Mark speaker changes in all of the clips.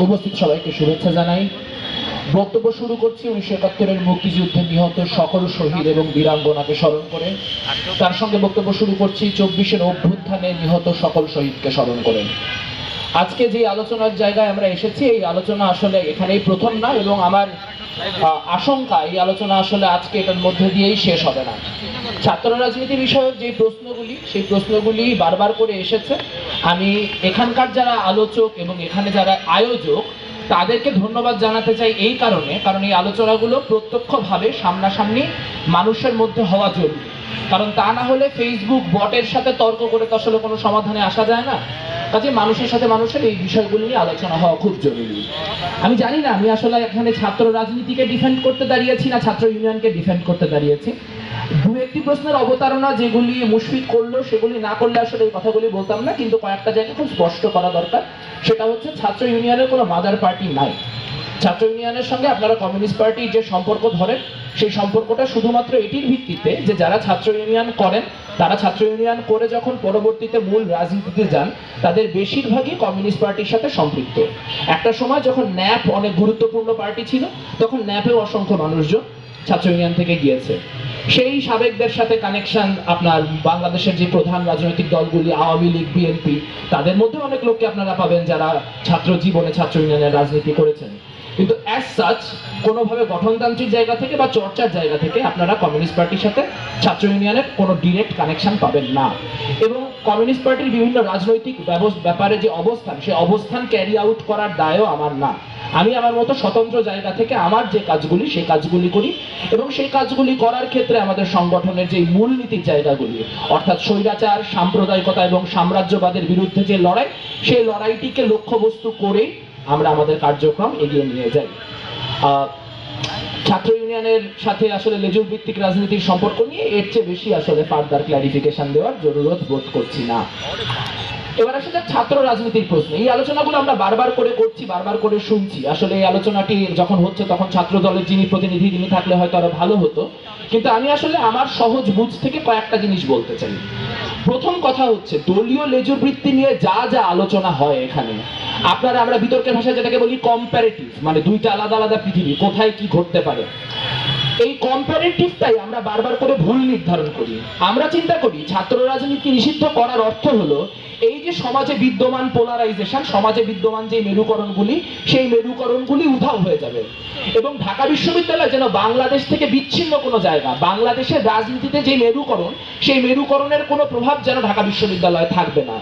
Speaker 1: উপস্থিত সবাইকে শুভেচ্ছা জানাই। বক্তব্য শুরু করছি উনিশশো একাত্তরের মুক্তিযুদ্ধে নিহত সকল শহীদ এবং বীরাঙ্গনাকে স্মরণ করে। তার সঙ্গে বক্তব্য শুরু করছি, চব্বিশের অভ্যুত্থানে নিহত সকল শহীদকে স্মরণ করে। আজকে যে আলোচনার জায়গায় আমরা এসেছি, এই আলোচনা আসলে এখানেই প্রথম না এবং আমার আশঙ্কা, এই আলোচনা আসলে আজকে এটার মধ্যে দিয়েই শেষ হবে না। ছাত্র রাজনীতি বিষয়ক যে প্রশ্নগুলি, সেই প্রশ্নগুলি বারবার করে এসেছে। আমি এখানকার যারা আলোচক এবং এখানে যারা আয়োজক, তাদেরকে ধন্যবাদ জানাতে চাই এই কারণে, কারণ এই আলোচনাগুলো প্রত্যক্ষভাবে সামনাসামনি মানুষের মধ্যে হওয়া জরুরি। কারণ তা না হলে ফেসবুক বটের সাথে তর্ক করে তো আসলে কোনো সমাধানে আসা যায় না। কাজে মানুষের সাথে মানুষের এই বিষয়গুলো নিয়ে আলোচনা হওয়া খুব জরুরি। আমি জানি না, আমি আসলে এখানে ছাত্র রাজনীতিকে ডিফেন্ড করতে দাঁড়িয়েছি না, ছাত্র ইউনিয়নকে ডিফেন্ড করতে দাঁড়িয়েছি। দু একটি প্রশ্নের অবতারণা যেগুলি মুশফিক করল, সেগুলি না করলে আসলে এই কথাগুলি বলতাম না, কিন্তু কয়েকটা জায়গা খুব স্পষ্ট করা দরকার। সেটা হচ্ছে, ছাত্র ইউনিয়নের কোনো মাদার পার্টি নাই। ছাত্র ইউনিয়নের সঙ্গে আপনারা কমিউনিস্ট পার্টির যে সম্পর্ক ধরেন, সেই সম্পর্কটা শুধুমাত্র এটির ভিত্তিতে যে যারা ছাত্র ইউনিয়ন করেন, তারা ছাত্র ইউনিয়ন করে যখন পরবর্তীতে মূল রাজনীতিতে যান, তাদের বেশিরভাগই কমিউনিস্ট পার্টির সাথে সম্পৃক্ত। একটা সময় যখন ন্যাপ অনেক গুরুত্বপূর্ণ পার্টি ছিল, তখন ন্যাপেও অসংখ্য মানুষজন ছাত্র ইউনিয়ন থেকে গিয়েছে। সেই সাবেকদের সাথে কানেকশন আপনার বাংলাদেশের যে প্রধান রাজনৈতিক দলগুলি, আওয়ামী লীগ, বিএনপি, তাদের মধ্যে অনেক লোককে আপনারা পাবেন যারা ছাত্র জীবনে ছাত্র ইউনিয়নের রাজনীতি করেছেন। কিন্তু অ্যাজ সাচ কোনোভাবে গঠনতান্ত্রিক জায়গা থেকে বা চর্চার জায়গা থেকে আপনারা কমিউনিস্ট পার্টির সাথে ছাত্র ইউনিয়নের কোনো ডিরেক্ট কানেকশন পাবেন না। এবং কমিউনিস্ট পার্টির বিভিন্ন রাজনৈতিক ব্যাপারে যে অবস্থান, সে অবস্থান ক্যারি আউট করার দায়ও আমার না। আমি আমার মতো স্বতন্ত্র জায়গা থেকে আমার যে কাজগুলি সেই কাজগুলি করি এবং সেই কাজগুলি করার ক্ষেত্রে আমাদের সংগঠনের যে মূলনীতির জায়গাগুলি, অর্থাৎ স্বৈরাচার, সাম্প্রদায়িকতা এবং সাম্রাজ্যবাদের বিরুদ্ধে যে লড়াই, সেই লড়াইটিকে লক্ষ্যবস্তু করেই আমরা আমাদের কার্যক্রম এগিয়ে নিয়ে যাই। ছাত্র ইউনিয়নের সাথে আসলে লেজুর ভিত্তিক রাজনীতির সম্পর্ক নিয়ে এর চেয়ে বেশি আসলে ফার্দার ক্লারিফিকেশন দেওয়ার জরুরত বোধ করছি না। এবার আসলে যাক ছাত্র রাজনীতির প্রশ্ন। এই আলোচনাগুলো আমরা বারবার করে করছি, বারবার করে শুনছি। আসলে এই আলোচনাটি যখন হচ্ছে তখন ছাত্র দলের যিনি প্রতিনিধি, তিনি থাকলে হয়তো আরও ভালো হতো। কিন্তু আমি আসলে আমার সহজ বুঝ থেকে কয়েকটা জিনিস বলতে চাই। প্রথম কথা হচ্ছে, দলীয় লেজবৃত্তি নিয়ে যা যা আলোচনা হয় এখানে, আপনারা আমরা বিতর্কের ভাষায় যেটাকে বলি কম্পারেটিভ মানে দুইটা আলাদা আলাদা পৃথিবী, কোথায় কি ঘটতে পারে। এই কম্পারেটিভটাই আমরা বারবার করে ভুল নির্ধারণ করি। আমরা চিন্তা করি, ছাত্র রাজনীতি নিষিদ্ধ করার অর্থ হলো এই যে সমাজে বিদ্যমান পোলারাইজেশন সমাজে বিদ্যমান যে মেরুকরণগুলি, সেই মেরুকরণগুলি উধাও হয়ে যাবে। এবং ঢাকা বিশ্ববিদ্যালয় যেন বাংলাদেশ থেকে বিচ্ছিন্ন কোনো জায়গা, বাংলাদেশের রাজনীতিতে যে মেরুকরণ, সেই মেরুকরণের কোনো প্রভাব যেন ঢাকা বিশ্ববিদ্যালয়ে থাকবে না।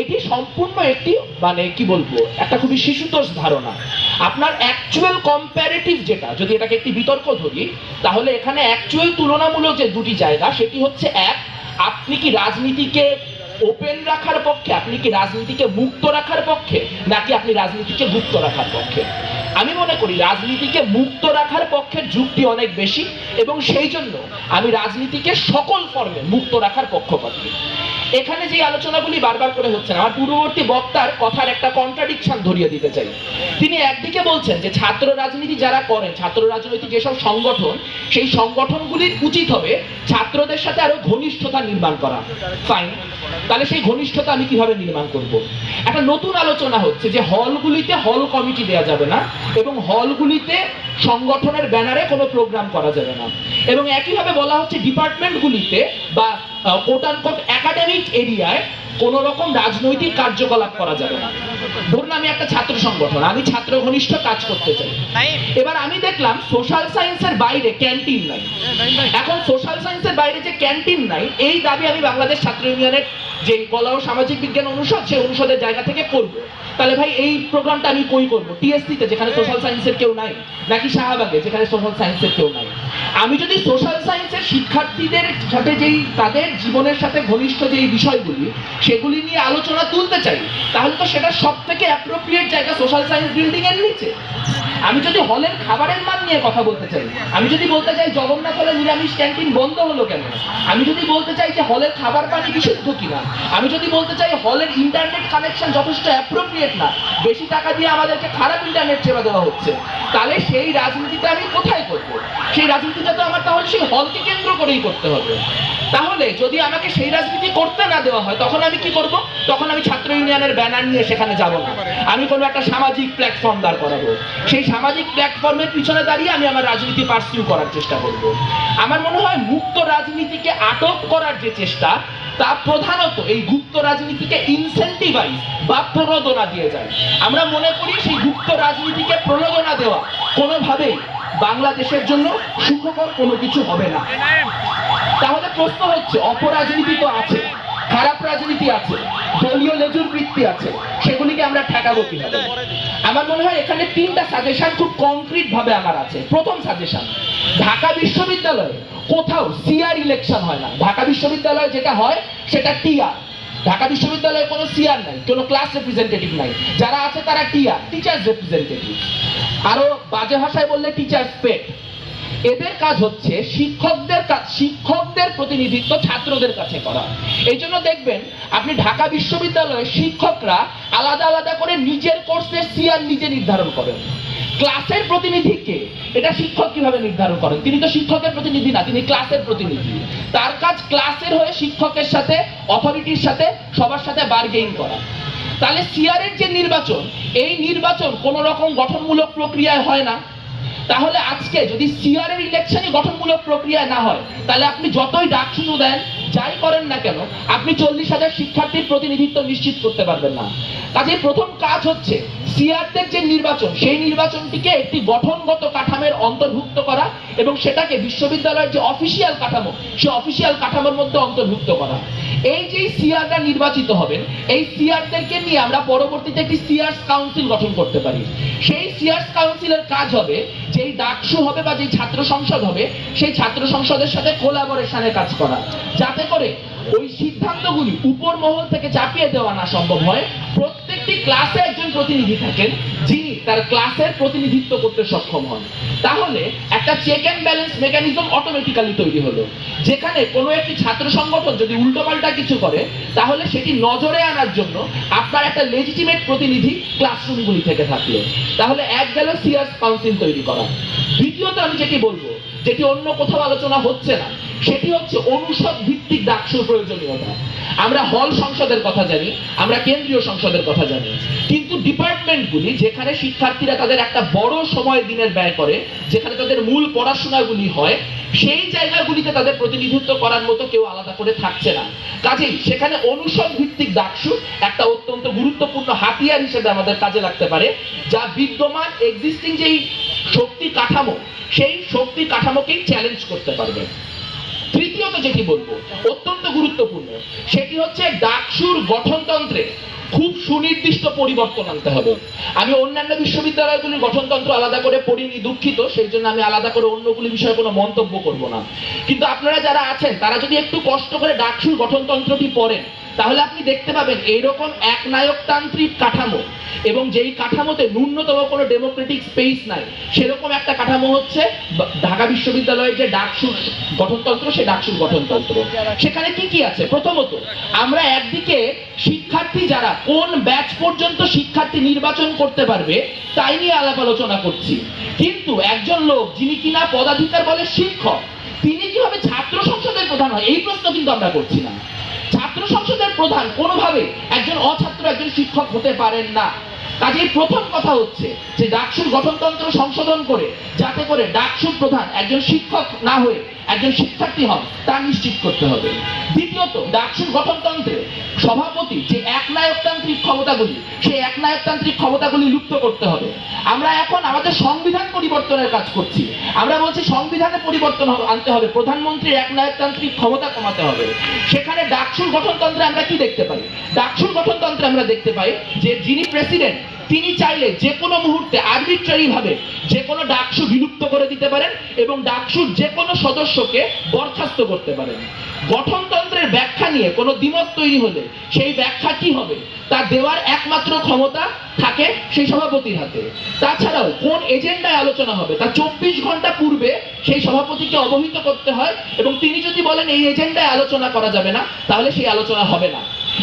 Speaker 1: এটি সম্পূর্ণ একটি মানে কি বলব, একটা খুবই শিশুতোষ ধারণা। আপনার অ্যাকচুয়াল কম্প্যারেটিভ যেটা, যদি এটাকে একটি বিতর্ক ধরি, তাহলে এখানে অ্যাকচুয়াল তুলনামূলক যে দুটি জায়গা, সেটি হচ্ছে এক, আপনি কি রাজনীতিকে ওপেন রাখার পক্ষে, আপনি কি রাজনীতিকে মুক্ত রাখার পক্ষে, নাকি আপনি রাজনীতিকে গুপ্ত রাখার পক্ষে? আমি মনে করি রাজনীতিকে মুক্ত রাখার পক্ষের যুক্তি অনেক বেশি এবং সেই জন্য আমি রাজনীতিকে সকল ফর্মে মুক্ত রাখার পক্ষপাতী। এখানে যে আলোচনাগুলি বারবার করে হচ্ছে, আমার পূর্ববর্তী বক্তার কথার একটা কন্ট্রাডিকশন ধরিয়ে দিতে চাই। তিনি একদিকে বলছেন যে ছাত্র রাজনীতি যারা করেন, ছাত্র রাজনীতি যেসব সংগঠন, সেই সংগঠনগুলির উচিত হবে ছাত্রদের সাথে আরও ঘনিষ্ঠতা নির্মাণ করা। ফাইন তাহলে সেই ঘনিষ্ঠতা আমি কীভাবে নির্মাণ করব? একটা নতুন আলোচনা হচ্ছে যে হলগুলিতে হল কমিটি দেওয়া যাবে না। এবং হলগুলিতে সংগঠনের ব্যানারে কোনো প্রোগ্রাম করা যাবে না। এবং একইভাবে বলা হচ্ছে ডিপার্টমেন্টগুলিতে বা কোট কোট একাডেমিক এরিয়ায় কোন রকম রাজনৈতিক কার্যকলাপ করা যাবে না। ধরুন আমি একটা ছাত্র সংগঠন আমি ছাত্র ঘনিষ্ঠ কাজ করতে চাই। এবার আমি দেখলাম সোশ্যাল সায়েন্সের বাইরে ক্যান্টিন নাই। এখন সোশ্যাল সায়েন্সের বাইরে যে ক্যান্টিন নাই এই দাবি আমি বাংলাদেশ ছাত্র ইউনিয়নের যে কলা ও সামাজিক বিজ্ঞান অনুষদ সেই অনুষদের জায়গা থেকে করব। তাহলে ভাই, এই প্রোগ্রামটা আমি কই করব? টিএসসি তে যেখানে সোশ্যাল সায়েন্সের কেউ নাই, নাকি শাহবাগে, যেখানে সোশ্যাল সায়েন্সের কেউ নাই। আমি যদি সোশ্যাল সায়েন্সের শিক্ষার্থীদের সাথে যেই, তাদের জীবনের সাথে ঘনিষ্ঠ যেই বিষয়গুলি, সেগুলি নিয়ে আলোচনা তুলতে চাই, তাহলে তো সেটা সব থেকে অ্যাপ্রোপ্রিয়েট জায়গা সোশ্যাল সায়েন্স বিল্ডিং এর নিচে। আমি যদি হলের খাবারের মান নিয়ে কথা বলতে চাই, আমি যদি বলতে চাই জগন্নাথ হলে নিরামিষ ক্যান্টিন বন্ধ হলো কেন? আমি যদি বলতে চাই যে হলের খাবার পানি বিশুদ্ধ কিনা আমি যদি বলতে চাই, হলের ইন্টারনেট কানেকশন যথেষ্ট অ্যাপ্রোপ্রিয়েট না। বেশি টাকা দিয়ে আমাদেরকে খারাপ ইন্টারনেট সেবা দেওয়া হচ্ছে। তাহলে সেই রাজনীতিটা আমি কোথায় করব? সেই রাজনীতিটা তো আমার তাহলে সেই হলকে কেন্দ্র করেই করতে হবে। তাহলে যদি আমাকে সেই রাজনীতি করতে না দেওয়া হয়, তখন আমি কি করব? তখন আমি ছাত্র ইউনিয়নের ব্যানার নিয়ে সেখানে যাব না। আমি কোনো একটা সামাজিক প্ল্যাটফর্ম দাঁড় করাবো। সেই সামাজিক প্ল্যাটফর্মের পিছনে দাঁড়িয়ে আমি আমার রাজনীতি পার্সিউ করার চেষ্টা করব। আমার মনে হয় মুক্ত রাজনীতিকে আটক করার যে চেষ্টা, তা প্রধানত এই গুপ্ত রাজনীতিকে ইনসেন্টিভাইজ বা প্রণোদনা দিয়ে যায়। আমরা মনে করি সেই গুপ্ত রাজনীতিকে প্রণোদনা দেওয়া কোনোভাবেই বাংলাদেশের জন্য সুখকর কোনো কিছু হবে না। তাহলে প্রশ্ন হচ্ছে, অপরাজনীতি তো আছে। রাজনীতি আছে, দলীয় লেজুর বৃত্তি আছে, সেগুলিকে আমরা ঠেকাবো কীভাবে? আমার মনে হয় এখানে তিনটা সাজেশন খুব কংক্রিট ভাবে আমার আছে। প্রথম সাজেশন ঢাকা বিশ্ববিদ্যালয়ে কোথাও সিআর ইলেকশন হয় না। ঢাকা বিশ্ববিদ্যালয়ে যেটা হয়, সেটা টিআর ঢাকা বিশ্ববিদ্যালয়ে কোনো সিআর নাই, কোনো ক্লাস রিপ্রেজেন্টেটিভ নাই। যারা আছে তারা টিআর টিচার্স রিপ্রেজেন্টেটিভ আরও বাজে ভাষায় বললে টিচার্স পেট এদের কাজ হচ্ছে শিক্ষকদের কাজ, শিক্ষকদের প্রতিনিধিত্ব ছাত্রদের কাছে করা। এই জন্য দেখবেন, আপনি ঢাকা বিশ্ববিদ্যালয়ে শিক্ষকরা আলাদা আলাদা করে নিজের কোর্সের সিআর নিজে নির্ধারণ করেন। ক্লাসের প্রতিনিধিকে এটা শিক্ষক কীভাবে নির্ধারণ করেন? তিনি তো শিক্ষকের প্রতিনিধি না, তিনি ক্লাসের প্রতিনিধি। তার কাজ ক্লাসের হয়ে শিক্ষকের সাথে অথরিটির সাথে, সবার সাথে বার্গেইন করা। তাহলে সিআরের যে নির্বাচন, এই নির্বাচন কোন রকম গঠনমূলক প্রক্রিয়ায় হয় না। তাহলে আজকে যদি সিআর এর ইলেকশনই গঠনমূলক প্রক্রিয়া না হয়, তাহলে আপনি যতই ডাক শুরু দেন, যাই করেন না কেন, আপনি চল্লিশ হাজার শিক্ষার্থীর প্রতিনিধিত্ব নিশ্চিত করতে পারবেন না। কাজে প্রথম কাজ হচ্ছে সিআরদের যে নির্বাচন, সেই নির্বাচনটিকে একটি গঠনগত কাঠামোর অন্তর্ভুক্ত করা এবং সেটাকে বিশ্ববিদ্যালয়ের যে অফিসিয়াল কাঠামো, সেই অফিসিয়াল কাঠামোর মধ্যে অন্তর্ভুক্ত করা। এই যে সিআররা নির্বাচিত হবেন, এই সিআরদেরকে নিয়ে আমরা পরবর্তীতে একটি সিআরস কাউন্সিল গঠন করতে পারি। সেই সিআরস কাউন্সিলের কাজ হবে, যেই ডাকসু হবে বা যেই ছাত্র সংসদ হবে, সেই ছাত্র সংসদের সাথে কোলাবোরেশনে কাজ করা। যাতে করে ওই সিদ্ধান্তগুলি উপর মহল থেকে চাপিয়ে দেওয়া না সম্ভব হয়। প্রত্যেকটি ক্লাসে একজন প্রতিনিধি থাকেন, যিনি তার ক্লাসের প্রতিনিধিত্ব করতে সক্ষম হন। তাহলে একটা check and balance mechanism automatically তৈরি হলো। যেখানে কোনো একটি ছাত্র সংগঠন যদি উল্টোপাল্টা কিছু করে, তাহলে সেটি নজরে আনার জন্য আপনার একটা লেজিটিমেট প্রতিনিধি ক্লাসরুমগুলি থেকে থাকল। তাহলে এক গেল সিয়ার্স কাউন্সিল তৈরি করা। দ্বিতীয়ত আমি যেটি বলব, যেটি অন্য কোথাও আলোচনা হচ্ছে না সেটি হচ্ছে অনুষদ ভিত্তিক ডাকসুর প্রয়োজনীয়তা। আমরা হল সংসদের কথা জানি, আমরা কেন্দ্রীয় সংসদের কথা জানি। কিন্তু ডিপার্টমেন্টগুলি, যেখানে শিক্ষার্থীরা তাদের একটা বড় সময় দিনের ব্যয় করে, যেখানে তাদের মূল পড়াশোনাগুলি হয়, সেই জায়গাগুলিতে তাদের প্রতিনিধিত্ব করার মতো কেউ আলাদা করে থাকছে না। কাজেই সেখানে অনুষদ ভিত্তিক ডাকসু একটা অত্যন্ত গুরুত্বপূর্ণ হাতিয়ার হিসেবে আমাদের কাজে লাগতে পারে, যা বিদ্যমান এক্সিস্টিং যেই শক্তি কাঠামো, সেই শক্তি কাঠামোকেই চ্যালেঞ্জ করতে পারবে। তৃতীয়ত যেটি বলব, অত্যন্ত গুরুত্বপূর্ণ, সেটি হচ্ছে ডাকসুর গঠনতন্ত্রে খুব সুনির্দিষ্ট পরিবর্তন আনতে হবে। আমি অন্যান্য বিশ্ববিদ্যালয়গুলির গঠনতন্ত্র আলাদা করে পড়িনি, দুঃখিত, সেই জন্য আমি আলাদা করে অন্যগুলি বিষয়ে কোনো মন্তব্য করব না। কিন্তু আপনারা যারা আছেন, তারা যদি একটু কষ্ট করে ডাকসুর গঠনতন্ত্রটি পড়েন তাহলে আপনি দেখতে পাবেন এইরকম এক নায়কতান্ত্রিক কাঠামো এবং যেই কাঠামোতে ন্যূনতম কোনো ডেমোক্রেটিক স্পেস নাই, সেরকম একটা কাঠামো হচ্ছে ঢাকা বিশ্ববিদ্যালয়ের যে ডাকসুর গঠনতন্ত্র, সে ডাকসুর গঠনতন্ত্র। সেখানে কি কি আছে? প্রথমত, আমরা একদিকে শিক্ষার্থী যারা কোন ব্যাচ পর্যন্ত শিক্ষার্থী নির্বাচন করতে পারবে, তাই নিয়ে আলাপ আলোচনা করছি। কিন্তু একজন লোক, যিনি কিনা পদাধিকার বলে শিক্ষক, তিনি কীভাবে ছাত্র সংসদের প্রধান হয়, এই প্রশ্ন কিন্তু আমরা করছি না। প্রধান, কোনোভাবে একজন অছাত্র, একজন শিক্ষক হতে পারেন না। কাজেই প্রথম কথা হচ্ছে যে ডাকসুর গঠনতন্ত্র সংশোধন করে, যাতে করে ডাকসুর প্রধান একজন শিক্ষক না হয়ে একজন শিক্ষার্থী হন তা নিশ্চিত করতে হবে। দ্বিতীয়ত ডাকসুর গঠনতন্ত্রে সভাপতি যে একনায়কতান্ত্রিক ক্ষমতাগুলি, সেই একনায়কতান্ত্রিক ক্ষমতাগুলি লুপ্ত করতে হবে। আমরা এখন আমাদের সংবিধান পরিবর্তনের কাজ করছি। আমরা বলছি সংবিধানে পরিবর্তন আনতে হবে। প্রধানমন্ত্রীর একনায়কতান্ত্রিক ক্ষমতা কমাতে হবে। সেখানে ডাকসুর গঠনতন্ত্রে আমরা কি দেখতে পাই? ডাকসুর গঠনতন্ত্রে আমরা দেখতে পাই যে যিনি প্রেসিডেন্ট তিনি চাইলে যে কোনো মুহূর্তে ভাবে যে কোনো ডাকসু বিলুপ্ত করে দিতে পারেন এবং ডাকসুর যে কোনো সদস্যকে বরখাস্ত করতে পারেন। গঠনতন্ত্রের ব্যাখ্যা নিয়ে কোনো দ্বিমত তৈরি হলে সেই ব্যাখ্যা কি হবে? তা দেওয়ার একমাত্র ক্ষমতা থাকে সেই সভাপতির হাতে। তাছাড়াও কোন এজেন্ডায় আলোচনা হবে? তা চব্বিশ ঘণ্টা পূর্বে সেই সভাপতিকে অবহিত করতে হয় এবং তিনি যদি বলেন এই এজেন্ডায় আলোচনা করা যাবে না, তাহলে সেই আলোচনা হবে না।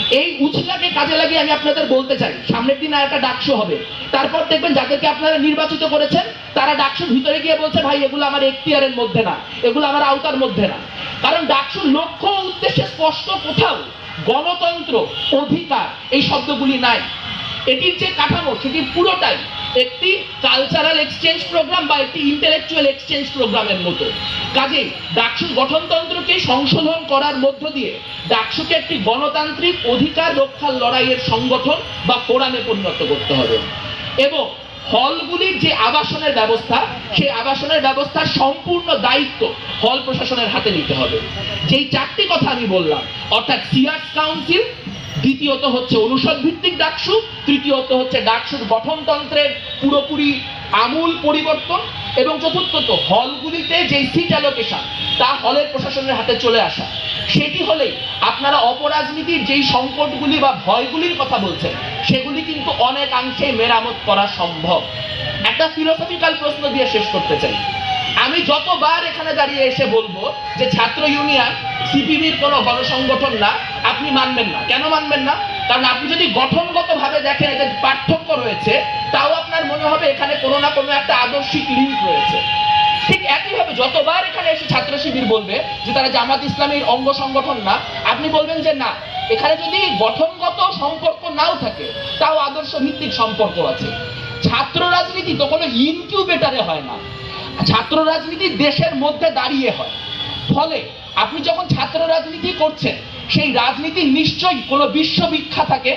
Speaker 1: এই উচলাকে কাজে লাগিয়ে আমি আপনাদের বলতে চাই। সামনের দিন আর একটা ডাকশো হবে। তারপর দেখবেন যাদেরকে আপনারা নির্বাচিত করেছেন, তারা ডাকসুর ভিতরে গিয়ে বলছে, ভাই, এগুলো আমার এখতিয়ারের মধ্যে না। এগুলো আমার আওতার মধ্যে না। কারণ ডাকসুর লক্ষ্য উদ্দেশ্যে স্পষ্ট কোথাও গণতন্ত্র, অধিকার এই শব্দগুলি নাই। এটির যে কাঠামো সেটি পুরোটাই একটি কালচারাল এক্সচেঞ্জ প্রোগ্রাম বা একটি ইন্টেলেকচুয়াল এক্সচেঞ্জ প্রোগ্রামের মতো। কাজেই ডাকসুর গঠনতন্ত্রকে সংশোধন করার মধ্য দিয়ে ডাকসুকে একটি গণতান্ত্রিক অধিকার রক্ষার লড়াইয়ের সংগঠন বা ফোরামে পরিণত করতে হবে। এবং হলগুলির যে আবাসনের ব্যবস্থা, সেই আবাসনের ব্যবস্থার সম্পূর্ণ দায়িত্ব হল প্রশাসনের হাতে নিতে হবে। যেই চারটি কথা আমি বললাম, অর্থাৎ সিয়ার্স কাউন্সিল দ্বিতীয়ত হচ্ছে অনুষদ ভিত্তিক ডাকসু, তৃতীয়ত হচ্ছে ডাকসুর গঠনতন্ত্রের পুরোপুরি আমূল পরিবর্তন, এবং চতুর্থত হলগুলিতে যেই সিট অ্যালোকেশন তা হলের প্রশাসনের হাতে চলে আসা। সেটি হলেই আপনারা অপরাজনীতির যেই সংকটগুলি বা ভয়গুলির কথা বলছেন, সেগুলি কিন্তু অনেকাংশে মেরামত করা সম্ভব। একটা ফিলোসফিক্যাল প্রশ্ন দিয়ে শেষ করতে চাই। আমি যতবার এখানে দাঁড়িয়ে এসে বলব যে ছাত্র ইউনিয়ন, সিপিবির কোনো গণসংগঠন না, আপনি মানবেন না। কেন মানবেন না? কারণ আপনি যদি গঠনগতভাবে দেখেন এদের পার্থক্য রয়েছে, তাও আপনার মনে হবে এখানে কোনো না কোনো একটা আদর্শিক লিঙ্ক রয়েছে। ঠিক একইভাবে যতবার এখানে এসে ছাত্র শিবির বলবে যে তারা জামাত ইসলামের অঙ্গ সংগঠন না, আপনি বলবেন যে না, এখানে যদি গঠনগত সম্পর্ক নাও থাকে, তাও আদর্শ ভিত্তিক সম্পর্ক আছে। ছাত্র রাজনীতি তো কোনো ইনকিউবেটারে হয় না। ছাত্র রাজনীতি দেশের মধ্যে দাঁড়িয়ে হয়। ফলে আপনি যখন ছাত্র রাজনীতি করছেন, সেই রাজনীতি নিশ্চয়ই কোনো বিশ্ববিখ্যা থাকে,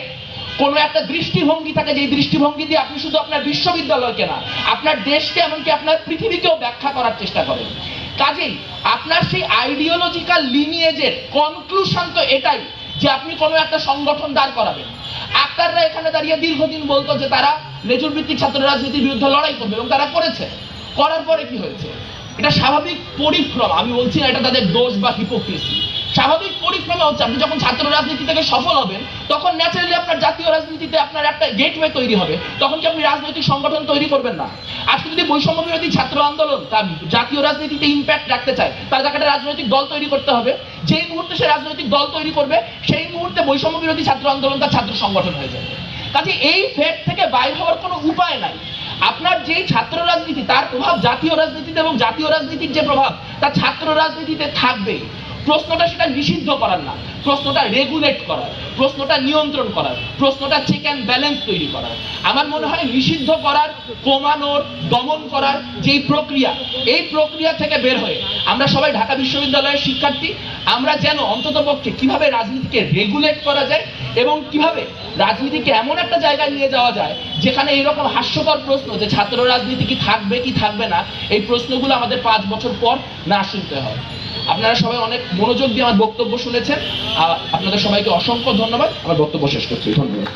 Speaker 1: কোনো একটা দৃষ্টিভঙ্গি থাকে, যেই দৃষ্টিভঙ্গি দিয়ে আপনি শুধু আপনার বিশ্ববিদ্যালয়কে না, আপনার দেশকে এমনকি আপনার পৃথিবীকেও ব্যাখ্যা করার চেষ্টা করেন। কাজেই আপনার সেই আইডিওলজিক্যাল লিনিয়েজের কনক্লুশন তো এটাই যে আপনি কোনো একটা সংগঠন দাঁড় করাবেন। আক্তাররা এখানে দাঁড়িয়ে দীর্ঘদিন বলতো যে তারা লেজুর ভিত্তিক ছাত্র রাজনীতির বিরুদ্ধে লড়াই করবে এবং তারা করেছে। করার পরে কি হয়েছে? এটা স্বাভাবিক পরিক্রমা, আমি বলছি না এটা তাদের দোষ বা হিপোক্রেসি স্বাভাবিক পরিক্রমা হচ্ছে, আপনি যখন ছাত্র রাজনীতি থেকে সফল হবেন, তখন ন্যাচারালি আপনার জাতীয় রাজনীতিতে আপনার একটা গেটওয়ে তৈরি হবে। তখন কি আপনি রাজনৈতিক সংগঠন তৈরি করবেন না? আজকে যদি বৈষম্য বিরোধী ছাত্র আন্দোলন তার জাতীয় রাজনীতিতে ইম্প্যাক্ট রাখতে চায় তাকে একটা রাজনৈতিক দল তৈরি করতে হবে। যেই মুহূর্তে সে রাজনৈতিক দল তৈরি করবে, সেই মুহূর্তে বৈষম্য বিরোধী ছাত্র আন্দোলন তার ছাত্র সংগঠন হয়ে যাবে। কাজে এই ফেট থেকে বাইর হওয়ার কোনো উপায় নাই। আপনার যেই ছাত্র রাজনীতি, তার প্রভাব জাতীয় রাজনীতিতে এবং জাতীয় রাজনীতির যে প্রভাব, তা ছাত্র রাজনীতিতে থাকবে। প্রশ্নটা সেটা নিষিদ্ধ করার না। প্রশ্নটা রেগুলেট করার, প্রশ্নটা নিয়ন্ত্রণ করার, প্রশ্নটা চেক অ্যান্ড ব্যালেন্স তৈরি করার। আমার মনে হয় নিষিদ্ধ করার, কমানোর, দমন করার যেই প্রক্রিয়া, এই প্রক্রিয়া থেকে বের হয়ে আমরা সবাই ঢাকা বিশ্ববিদ্যালয়ের শিক্ষার্থী, আমরা যেন অন্তত পক্ষে কীভাবে রাজনীতিকে রেগুলেট করা যায় এবং কীভাবে রাজনীতিকে এমন একটা জায়গায় নিয়ে যাওয়া যায় যেখানে এরকম হাস্যকর প্রশ্ন যে ছাত্র রাজনীতি কি থাকবে কি থাকবে না, এই প্রশ্নগুলো আমাদের পাঁচ বছর পর না শুনতে হয়। আপনারা সবাই অনেক মনোযোগ দিয়ে আমার বক্তব্য শুনেছেন। আপনাদের সবাইকে অসংখ্য ধন্যবাদ। আমার বক্তব্য শেষ করছি। ধন্যবাদ।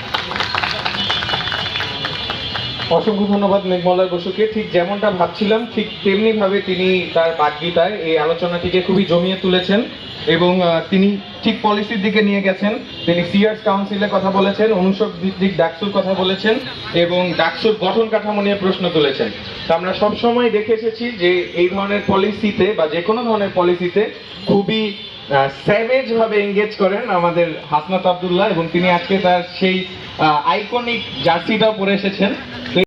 Speaker 2: অসংখ্য ধন্যবাদ মেঘমলয় বসুকে। ঠিক যেমনটা ভাবছিলাম, ঠিক তেমনি ভাবে তিনি তার বাগ্যিতায় এই আলোচনাটিকে খুবই জমিয়ে তুলেছেন। এবং তিনি ঠিক পলিসির দিকে নিয়ে গেছেন। তিনি সিয়ার্স কাউন্সিলের কথা বলেছেন, অনুষদ ভিত্তিক ডাকসুর কথা বলেছেন এবং ডাকসুর গঠন কাঠামো নিয়ে প্রশ্ন তুলেছেন। তো আমরা সবসময় দেখে এসেছি যে এই ধরনের পলিসিতে বা যে কোনো ধরনের পলিসিতে খুবই স্যাভেজ ভাবে এঙ্গেজ করেন আমাদের হাসনাত আবদুল্লাহ এবং তিনি আজকে তার সেই আইকনিক জার্সিটাও পরে এসেছেন।